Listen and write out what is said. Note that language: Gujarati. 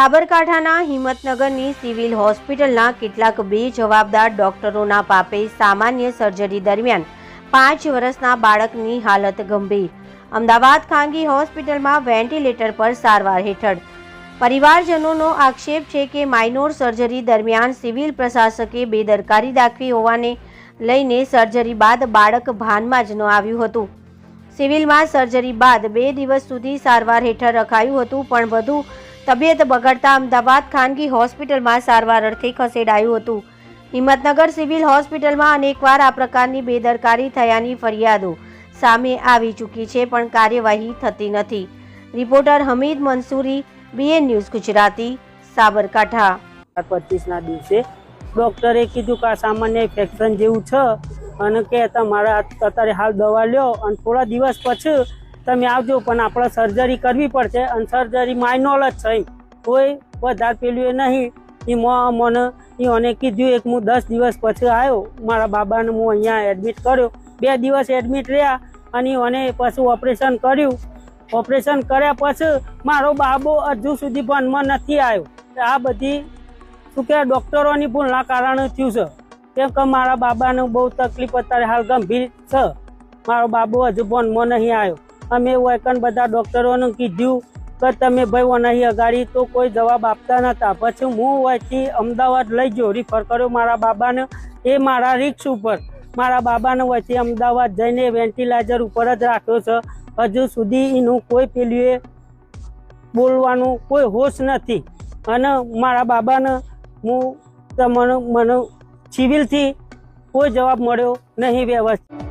સાબરકાંઠાના હિંમતનગરની સિવિલ હોસ્પિટલના કેટલાક બે જવાબદાર ડોક્ટરોના પાપે સામાન્ય સર્જરી દરમિયાન પાંચ વર્ષના બાળકની હાલત ગંભીર. અમદાવાદ ખાનગી હોસ્પિટલમાં વેન્ટિલેટર પર સારવાર હેઠળ. પરિવારજનોનો આક્ષેપ છે કે માઇનોર સર્જરી દરમિયાન સિવિલ પ્રશાસકે બેદરકારી દાખવી હોવાને લઈને સર્જરી બાદ બાળક ભાનમાં જ ન આવ્યું હતું. સિવિલમાં સર્જરી બાદ બે દિવસ સુધી સારવાર હેઠળ રખાયું હતું, પણ વધુ તબિયત બગડતા અમદાવાદ ખાનગી હોસ્પિટલમાં સારવાર અર્થે ખસેડાયું હતું. હિંમતનગર સિવિલ હોસ્પિટલમાં અનેકવાર આ પ્રકારની બેદરકારી થયાની ફરિયાદો સામે આવી ચૂકી છે, પણ કાર્યવાહી થતી નથી. Reporter Hamid Mansuri, BN news Gujarati, Sabarkantha. પચીસના દિવસે ડૉક્ટરે કીધું કે આ સામાન્ય ઇન્ફેક્શન જેવું છે અને કે તમારા અત્યારે હાલ દવા લ્યો અને થોડા દિવસ પછી તમે આવજો, પણ આપણે સર્જરી કરવી પડશે અને સર્જરી માઇનોલ જ છે કોઈ વધારે પેલું એ નહીં. એ મને એને કીધું એક હું દસ દિવસ પછી આવ્યો. મારા બાબાને હું અહીંયા એડમિટ કર્યો. બે દિવસ એડમિટ રહ્યા અને એને પછી ઓપરેશન કર્યું. ઓપરેશન કર્યા પછી મારો બાબો હજુ સુધી ભણમાં નથી આવ્યો. આ બધી, શું કે ડૉક્ટરોની ભૂલના કારણે થયું છે. કેમ કે મારા બાબાને બહુ તકલીફ અત્યારે હાલ ગંભીર છે. મારો બાબો હજુ ભણમાં નહીં આવ્યો. અમે વૈકન બધા ડૉક્ટરોને કીધું કે તમે ભાઈ ઓનાહી અગાડી, તો કોઈ જવાબ આપતા નતા પછી હું અહીંથી અમદાવાદ લઈ ગયો રિફર કર્યો મારા બાબાને. એ મારા રિક્સ ઉપર. મારા બાબાને વચ્ચે અમદાવાદ જઈને વેન્ટિલાઇઝર ઉપર જ રાખ્યો છે. હજુ સુધી એનું કોઈ પેલું બોલવાનું કોઈ હોશ નથી. અને મારા બાબાને હું તમને મને સિવિલથી કોઈ જવાબ મળ્યો નહીં વ્યવસ્થિત.